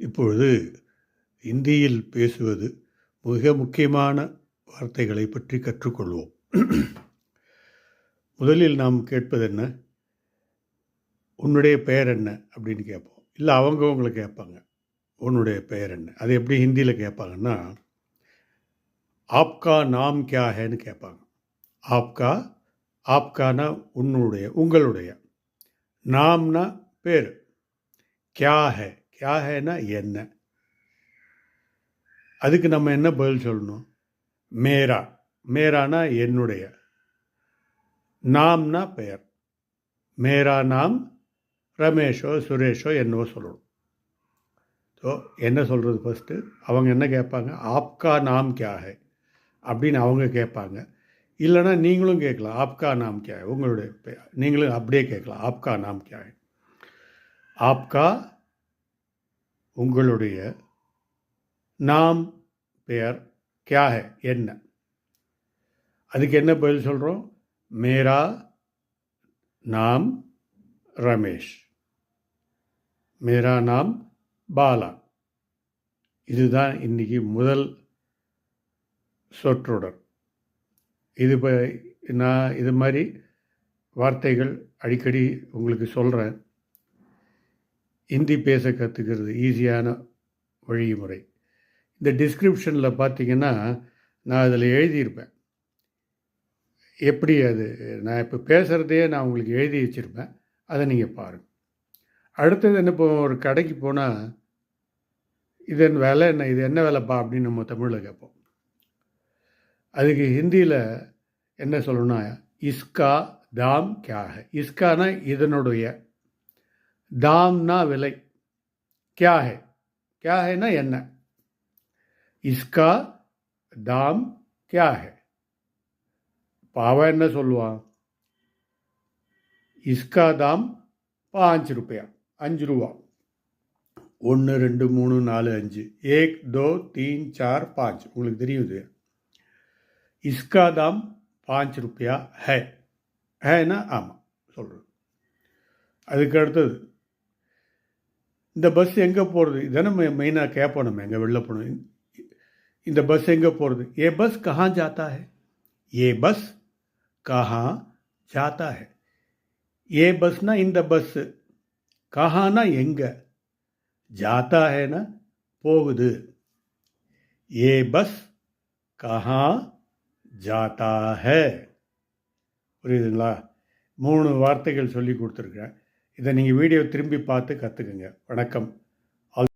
இப்பொழுது இந்தியில் பேசுவது மிக முக்கியமான வார்த்தைகளை பற்றி கற்றுக்கொள்வோம். முதலில் நாம் கேட்பது என்ன உன்னுடைய பெயர் என்ன அப்படின்னு கேட்போம். இல்லை அவங்க உங்களை கேட்பாங்க. உன்னுடைய பெயர் என்ன அது எப்படி ஹிந்தியில் கேட்பாங்கன்னா ஆப்கா நாம் கியா ஹேன்னு கேட்பாங்க. ஆப்கா ஆப்கானா உன்னுடைய உங்களுடைய. நாம்னா பேர். கியா ஹே. யாகனா என்ன? அதுக்கு நம்ம என்ன பதில் சொல்லணும்? மேரா. மேரானா என்னுடைய. நாம்னா பெயர். மேரா நாம் ரமேஷோ சுரேஷோ என்னவோ சொல்லணும். ஸோ என்ன சொல்கிறது ஃபஸ்ட்டு அவங்க என்ன கேட்பாங்க? ஆப்கா நாம் கியா ஹே அப்படின்னு அவங்க கேட்பாங்க. இல்லைன்னா நீங்களும் கேட்கலாம். ஆப்கா நாம் கியா உங்களுடைய நீங்களும் அப்படியே கேட்கலாம். ஆப்கா நாம் கியா ஹே ஆப்கா உங்களுடைய நாம் பெயர் கியா ஹே? என்ன? அதுக்கு என்ன பதில் சொல்கிறோம் மேரா நாம் ரமேஷ். மேரா நாம் பாலா. இதுதான் இன்னைக்கு முதல் சொற்றொடர். இது இப்போ நான் இது மாதிரி வார்த்தைகள் அடிக்கடி உங்களுக்கு சொல்கிறேன் ஹிந்தி பேச கற்றுக்கிறது ஈஸியான வழிமுறை. இந்த டிஸ்கிரிப்ஷனில் பார்த்தீங்கன்னா நான் அதில் எழுதியிருப்பேன். எப்படி அது நான் இப்போ பேசுகிறதையே நான் உங்களுக்கு எழுதி வச்சுருப்பேன். அதை நீங்கள் பாருங்கள் அடுத்தது என்ன இப்போ ஒரு கடைக்கு போனால் இதன் வேலை என்ன இது என்ன வேலைப்பா அப்படின்னு நம்ம தமிழில் கேட்போம். அதுக்கு ஹிந்தியில் என்ன சொல்லணும்னா இஸ்கா தாம் கியாக இஸ்கானா இதனுடைய தாம்னா விலை. கியா ஹே? கியா ஹேனா என்ன? இஸ்கா தாம் கியா ஹே? இப்போ என்ன சொல்லுவான்? இஸ்கா தாம் பாஞ்சு ரூபாயா அஞ்சு ரூபா ஒன்று ரெண்டு மூணு நாலு அஞ்சு. ஏக் தோ தீன் சார் பாஞ்ச். உங்களுக்கு தெரியுது. இஸ்கா தாம் பாஞ்ச் ரூபாயா ஹே. ஹேனா ஆமாம் சொல்கிறேன் அதுக்கு அடுத்தது. இந்த பஸ் எங்கே போகிறது இதானே மெயினாக கேட்போம் நம்ம எங்கே வெளில போகணும் இந்த பஸ் எங்கே போகிறது ஏ பஸ் கஹான் ஜாத்தா ஹே? ஏ பஸ் கஹா ஜாத்தா ஹே. ஏ பஸ்னா இந்த பஸ்ஸு கஹானா எங்கே? ஜாத்தா ஹேனா போகுது. ஏ பஸ் கஹா ஜாத்தா ஹே. புரியுதுங்களா? மூணு வார்த்தைகள் சொல்லி கொடுத்துருக்கேன். இதை நீங்கள் வீடியோ திரும்பி பார்த்து கற்றுக்குங்க வணக்கம்.